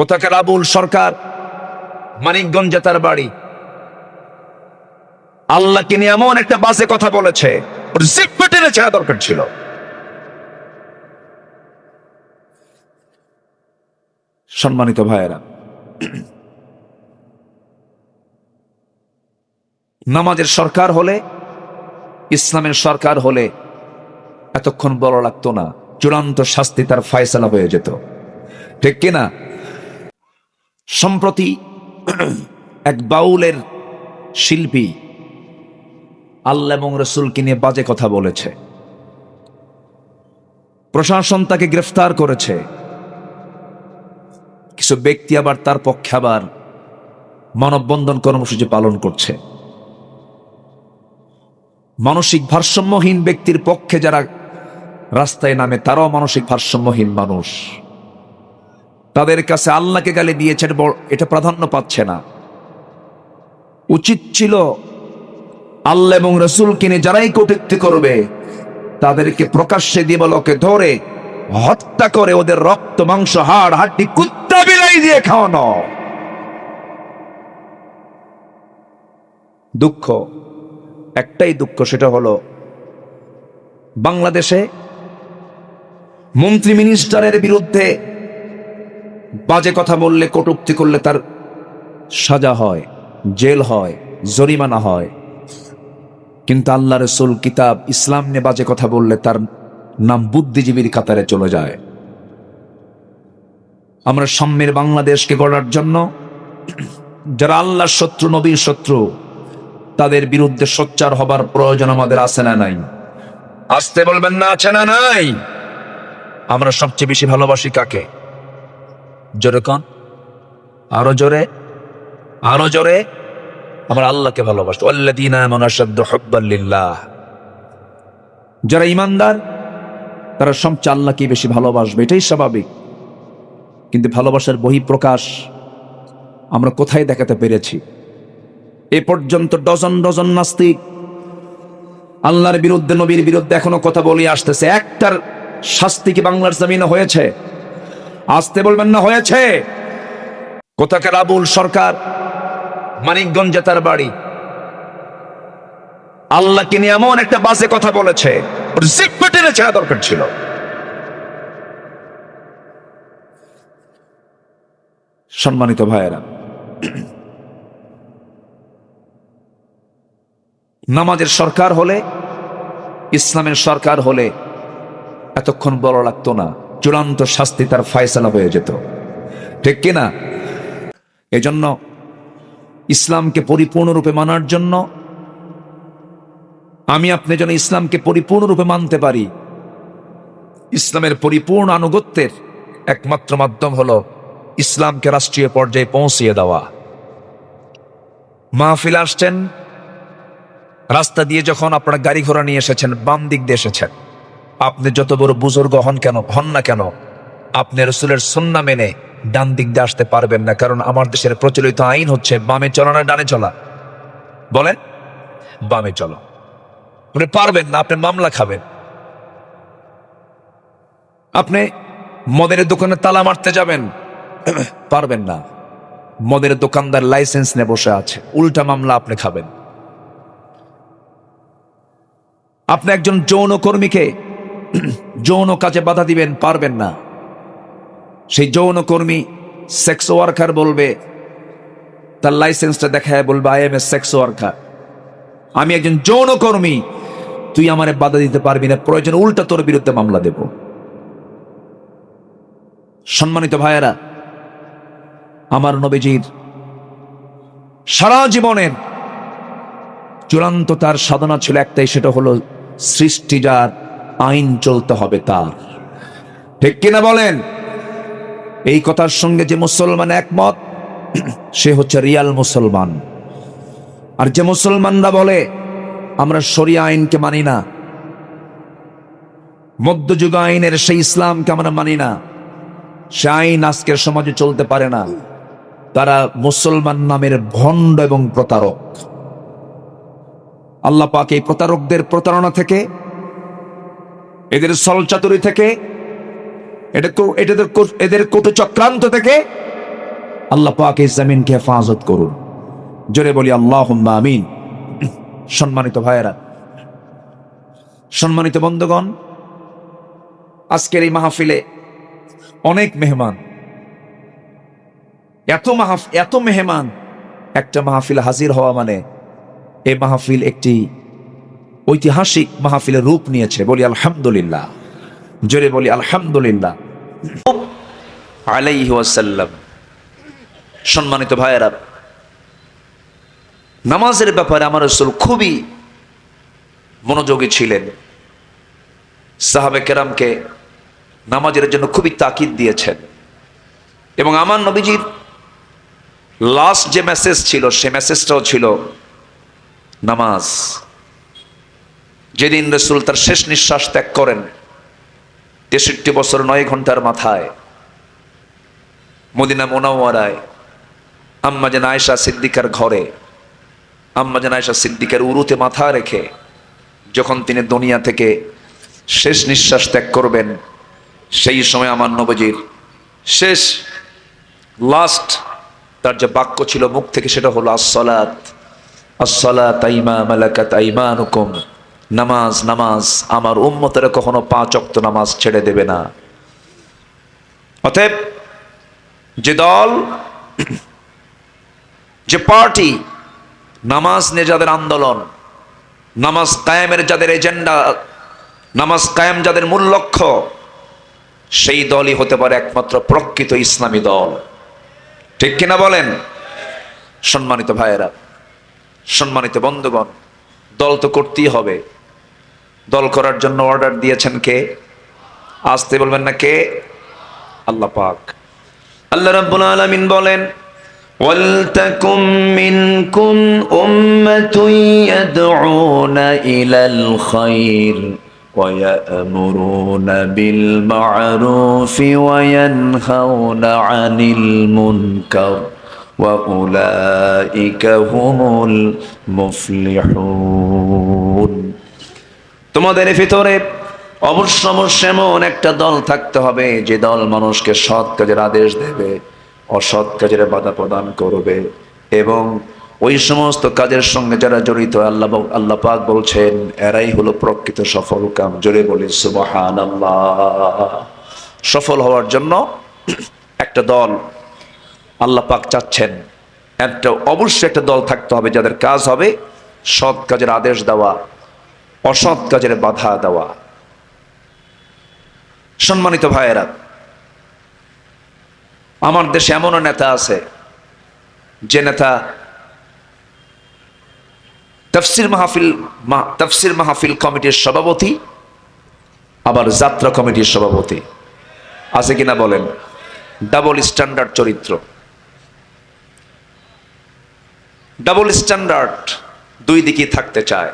কোথাকার আবুল সরকার? মানিকগঞ্জে তার বাড়ি। আল্লাহকে নিয়ে এমন একটা বাজে কথা বলেছে দরকার ছিল। সম্মানিত ভাইয়েরা, নামাজের সরকার হলে, ইসলামের সরকার হলে এতক্ষণ বড় লাগতো না, চূড়ান্ত শাস্তি তার ফায়সালা হয়ে যেত। ঠিক কিনা? সম্প্রতি এক বাউলের শিল্পী আল্লাহ এবং রসুলকে নিয়ে বাজে কথা বলেছে। প্রশাসন তাকে গ্রেফতার করেছে। কিছু ব্যক্তি আবার তার পক্ষে আবার মানববন্ধন কর্মসূচি পালন করছে। মানসিক ভারসাম্যহীন ব্যক্তির পক্ষে যারা রাস্তায় নামে, তারাও মানসিক ভারসাম্যহীন মানুষ। তাদের কাছে আল্লাহকে গালি দিয়েছে এটা প্রাধান্য পাচ্ছে না। উচিত ছিল আল্লাহ এবং রসুল কিনে যারাই কটূক্তি করবে, তাদেরকে প্রকাশ্যে দিবলকে ধরে হত্যা করে ওদের রক্ত, মাংস, হাড়, হাড্ডি, কুত্তা বিলাই দিয়ে খাওয়ানো। দুঃখ। একটাই দুঃখ, সেটা হলো বাংলাদেশে মন্ত্রী মিনিস্টারের বিরুদ্ধে বাজে কথা বললে, কটুক্তি করলে তার সাজা হয়, জেল হয়, জরিমানা হয়। কিন্তু আল্লাহ রসুল কিতাব, ইসলাম নিয়ে বাজে কথা বললে তার নাম বুদ্ধিজীবীর কাতারে চলে যায়। আমরা সাম্যের বাংলাদেশকে গড়ার জন্য যারা আল্লাহর শত্রু, নবীর শত্রু, তাদের বিরুদ্ধে সোচ্চার হবার প্রয়োজন আমাদের আছে না নাই? আসতে বলবেন না, আছে না নাই? আমরা সবচেয়ে বেশি ভালোবাসি কাকে? জোরে কন। আরও জোরে। আরও জোরে। আমরা আল্লাহকে ভালোবাসি। আল্লাযীনা আমানু আশাদ্দু হুব্বান যারা ইমানদার তারা সবচেয়ে আল্লাহকে বেশি ভালোবাসবে। এটাই স্বাভাবিক। কিন্তু ভালোবাসার বহিঃপ্রকাশ আমরা কোথায় দেখাতে পেরেছি? এ পর্যন্ত ডজন ডজন নাস্তিক আল্লাহর বিরুদ্ধে, নবীর বিরুদ্ধে এখনও কথা বলে আসতেছে। একটার শাস্তি কি বাংলার জমিনে হয়েছে? আসতে বলবেন না, হয়েছে। কোথাকার আবুল সরকার? মানিকগঞ্জে তার বাড়ি। আল্লাহকে নিয়ে এমন একটা বাজে কথা বলেছে। ছেড়া দরকার ছিল। সম্মানিত ভাইয়েরা, নামাজের সরকার হলে, ইসলামের সরকার হলে এতক্ষণ বড় লাগতো না। চূড়ান্ত শাস্তি তার ফায়সালা হয়ে যেত। ঠিক কিনা এজন্য ইসলামকে পরিপূর্ণরূপে মানার জন্য আমি আপনি যেন ইসলামকে পরিপূর্ণরূপে মানতে পারি। ইসলামের পরিপূর্ণ আনুগত্যের একমাত্র মাধ্যম হলো ইসলামকে রাষ্ট্রীয় পর্যায়ে পৌঁছিয়ে দেওয়া। মাহফিল আসছেন, রাস্তা দিয়ে যখন আপনারা গাড়ি ঘোড়া নিয়ে এসেছেন বাম দিক দিয়ে এসেছেন। আপনি যত বড় বুজুর্গ হন কেন, হন না কেন, আপনি রসুলের সন্না মেনে ডান দিক দিয়ে আসতে পারবেন না, কারণ আমার দেশের প্রচলিত আইন হচ্ছে, বামে চলা না ডানে চলা। বলেন? বামে চলো। আপনি পারবেন না, আপনি মামলা খাবেন। আপনি মদের দোকানে তালা মারতে যাবেন। পারবেন না। মদের দোকানদার লাইসেন্স নিয়ে বসে আছে, উল্টা মামলা আপনি খাবেন। আপনি একজন যৌন কর্মীকে যৌন কাজে বাধা দিবেন, পারবেন না। সেই যৌন কর্মী সেক্স ওয়ার্কার বলবে, তার লাইসেন্সটা দেখায় বলবে I am a sex worker আমি একজন যৌন কর্মী, তুই আমারে বাধা দিতে পারবি না। প্রয়োজন উল্টা তোর বিরুদ্ধে মামলা দেব। সম্মানিত ভাইয়েরা, আমার নবীজির সারা জীবনের চূড়ান্ত তার সাধনা ছিল একটাই, সেটা হলো সৃষ্টি যার আইন চলতে হবে তার। ঠিক কিনা বলেন? এই কথার সঙ্গে যে মুসলমান একমত, সে হচ্ছে রিয়াল মুসলমান। আর যে মুসলমানরা বলে, আমরা শরিয়া আইনকে মানি না, মধ্যযুগ আইনের সেই ইসলামকে আমরা মানি না, সে আইন আজকের সমাজে চলতে পারে না। তারা মুসলমান নামের ভণ্ড এবং প্রতারক। আল্লাহ পাক এই প্রতারকদের প্রতারণা থেকে এদের সলচাতুরি থেকে, এটা এদের কটু চক্রান্ত থেকে আল্লাহ পাক জমিনকে হেফাজত করুন। জোরে বলি আল্লাহ আমিন। সম্মানিত ভাইয়েরা, সম্মানিত বন্ধুগণ, আজকের এই মাহফিলে অনেক মেহমান, এত মাহফ, এত মেহমান একটা মাহফিল হাজির হওয়া মানে এই মাহফিল একটি ঐতিহাসিক মাহফিলের রূপ নিয়েছে। বলি আলহামদুলিল্লাহ। জোরে বলি আলহামদুলিল্লাহ। আলাইহি সম্মানিত ভাইয়েরা, নামাজের ব্যাপারে আমার রসুল খুবই মনোযোগী ছিলেন। সাহাবে কেরামকে নামাজের জন্য খুবই তাকিদ দিয়েছেন। এবং আমার নবীজির লাস্ট যে মেসেজ ছিল, সে মেসেজটাও ছিল, নামাজ। যেদিন রসুল তার শেষ নিঃশ্বাস ত্যাগ করেন, তেষট্টি বছর নয় ঘণ্টার মাথায় মদিনা মোনাওয়ারায় আম্মা যেন আয়সা সিদ্দিকার ঘরে, আম্মা যেন আয়সা সিদ্দিকার উরুতে মাথা রেখে যখন তিনি দুনিয়া থেকে শেষ নিঃশ্বাস ত্যাগ করবেন, সেই সময় আমার নবজির শেষ লাস্ট তার যে বাক্য ছিল মুখ থেকে সেটা হলো আসলাত আসলাত আইমা মালাকাত আইমানুকুম। নামাজ নামাজ। আমার উম্মতেরা কখনো পাঁচ অক্ত নামাজ ছেড়ে দেবে না। অতএব, যে দল, যে পার্টি, নামাজ নিয়ে যাদের আন্দোলন, নামাজ কায়েমের যাদের এজেন্ডা, নামাজ কায়েম যাদের মূল লক্ষ্য, সেই দলই হতে পারে একমাত্র প্রকৃত ইসলামী দল। ঠিক কিনা বলেন? সম্মানিত ভাইয়েরা, সম্মানিত বন্ধুগণ, দল তো করতেই হবে। দল করার জন্য অর্ডার দিয়েছেন কে আসতে বলবেন না কে আল্লাহ পাক আল্লাহ রাব্বুল আলামিন বলেন ولتكن منكم أمة يدعون إلى الخير ويأمرون بالمعروف وينهون عن المنكر وأولئك هم المفلحون তোমাদের ভিতরে অবশ্য অবশ্য এমন একটা দল থাকতে হবে, যে দল মানুষকে সৎ কাজের আদেশ দেবে, অসৎ কাজের বাধা প্রদান করবে। এবং ওই সমস্ত কাজের সঙ্গে যারা জড়িত, আল্লাহ আল্লাহ পাক বলছেন, এরাই হলো প্রকৃত সফল কাম। জোরে বলি সুবহান সফল হওয়ার জন্য একটা দল আল্লাহ পাক চাচ্ছেন। একটা অবশ্যই একটা দল থাকতে হবে, যাদের কাজ হবে সৎ কাজের আদেশ দেওয়া। অসৎ কাজের বাধা দেওয়া। সম্মানিত ভাইয়েরা, আমার দেশে এমনও নেতা আছে, যে নেতা তফসির মাহফিল তফসির মাহফিল কমিটির সভাপতি, আবার যাত্রা কমিটির সভাপতি। আছে কিনা বলেন? ডাবল স্ট্যান্ডার্ড চরিত্র। ডাবল স্ট্যান্ডার্ড দুই দিকেই থাকতে চায়।